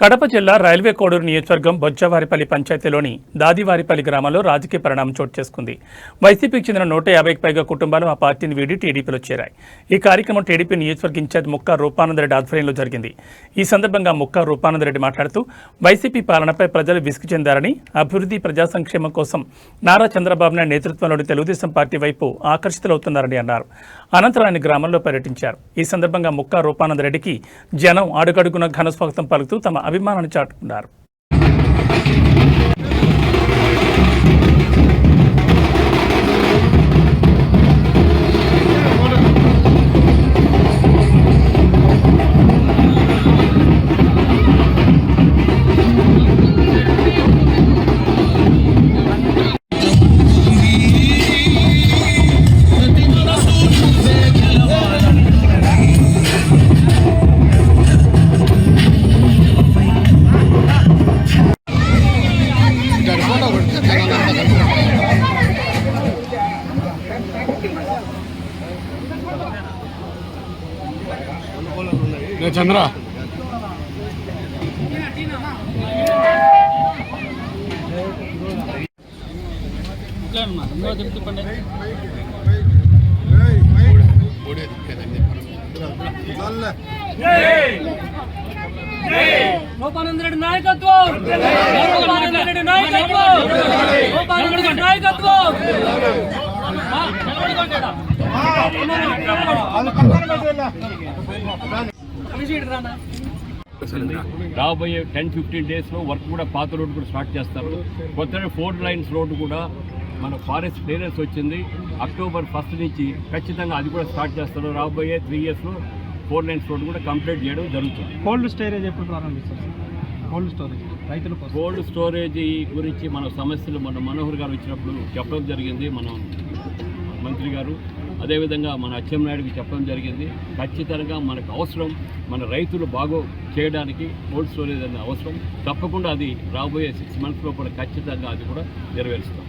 కడప జిల్లా రైల్వే కోడూరు నియోజకవర్గం బొజ్జవారిపల్లి పంచాయతీలోని దాదివారిపల్లి గ్రామంలో రాజకీయ పరిణామం చోటు చేసుకుంది. వైసీపీకి చెందిన నూట యాభైకి పైగా కుటుంబాలు ఆ పార్టీని వీడి టీడీపీలో చేరాయి. ఈ కార్యక్రమం టీడీపీ నియోజకవర్గ ఇన్ఛార్జ్ ముక్కా రూపానందరెడ్డి ఆధ్వర్యంలో జరిగింది. ఈ సందర్భంగా ముక్కా రూపానందరెడ్డి మాట్లాడుతూ వైసీపీ పాలనపై ప్రజలు విసుగు చెందారని అభివృద్ధి ప్రజా సంక్షేమం కోసం నారా చంద్రబాబు నాయుడు నేతృత్వంలోని తెలుగుదేశం పార్టీ వైపు ఆకర్షితులవుతున్నారని అన్నారు. అనంతరం ఆయన గ్రామంలో పర్యటించారు. ఈ సందర్భంగా ముక్కా రూపానందరెడ్డికి జనం అడుగడుగున ఘన స్వాగతం పలుకుతూ తమ అభిమానాన్ని చాటుకున్నారు. రే చంద్ర. గోపానందరెడ్డి నాయకత్వం. గోపానందరెడ్డి నాయకత్వం గోపానందరెడ్డి నాయకత్వం నిలబడుకోండి రాబోయే టెన్ ఫిఫ్టీన్ డేస్లో వర్క్ కూడా పాత రోడ్డు కూడా స్టార్ట్ చేస్తారు. కొత్త ఫోర్ లైన్స్ రోడ్డు కూడా మన ఫారెస్ట్ క్లియరెన్స్ వచ్చింది. అక్టోబర్ ఫస్ట్ నుంచి ఖచ్చితంగా అది కూడా స్టార్ట్ చేస్తారు. రాబోయే త్రీ ఇయర్స్లో ఫోర్ లైన్స్ రోడ్డు కూడా కంప్లీట్ చేయడం జరుగుతుంది. కోల్డ్ స్టోరేజ్ ఎప్పుడు ప్రారంభిస్తారు కోల్డ్ స్టోరేజ్ రైతుల కోల్డ్ స్టోరేజ్ గురించి మన సమస్యలు మన మనోహర్ గారు వచ్చినప్పుడు చెప్పడం జరిగింది. మన మంత్రి గారు అదేవిధంగా మన అచ్చెన్నాయుడికి చెప్పడం జరిగింది. ఖచ్చితంగా మనకు అవసరం మన రైతులు బాగో చేయడానికి కోల్డ్ స్టోరేజ్ అనే అవసరం. తప్పకుండా అది రాబోయే సిక్స్ మంత్స్లో కూడా ఖచ్చితంగా అది కూడా నెరవేరుస్తాం.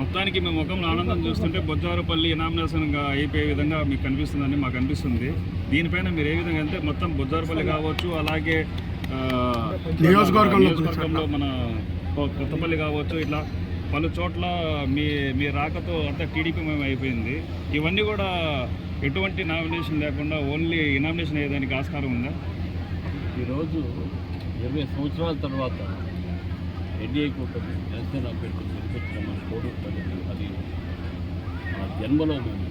మొత్తానికి మీ ముఖంలో ఆనందం చూస్తుంటే బొజ్జారపల్లి ఇనామినేషన్గా అయిపోయే విధంగా మీకు కనిపిస్తుందని మాకు అనిపిస్తుంది. దీనిపైన మీరు ఏ విధంగా అంటే మొత్తం బొజ్జారపల్లి కావచ్చు అలాగే నియోజకవర్గంలో మన కొత్తపల్లి కావచ్చు ఇట్లా పలు చోట్ల మీ మీ రాకతో అంతా టీడీపీ మేము అయిపోయింది. ఇవన్నీ కూడా ఎటువంటి నామినేషన్ లేకుండా ఓన్లీ ఇనామినేషన్ అయ్యేదానికి ఆస్కారం ఉందా? ఈరోజు ఇరవై సంవత్సరాల తర్వాత ఎన్డీఏ కూటమి జనసేన అభ్యర్థి గెలిపించిన మన కోడూరు అది ఆ జన్మలో మేము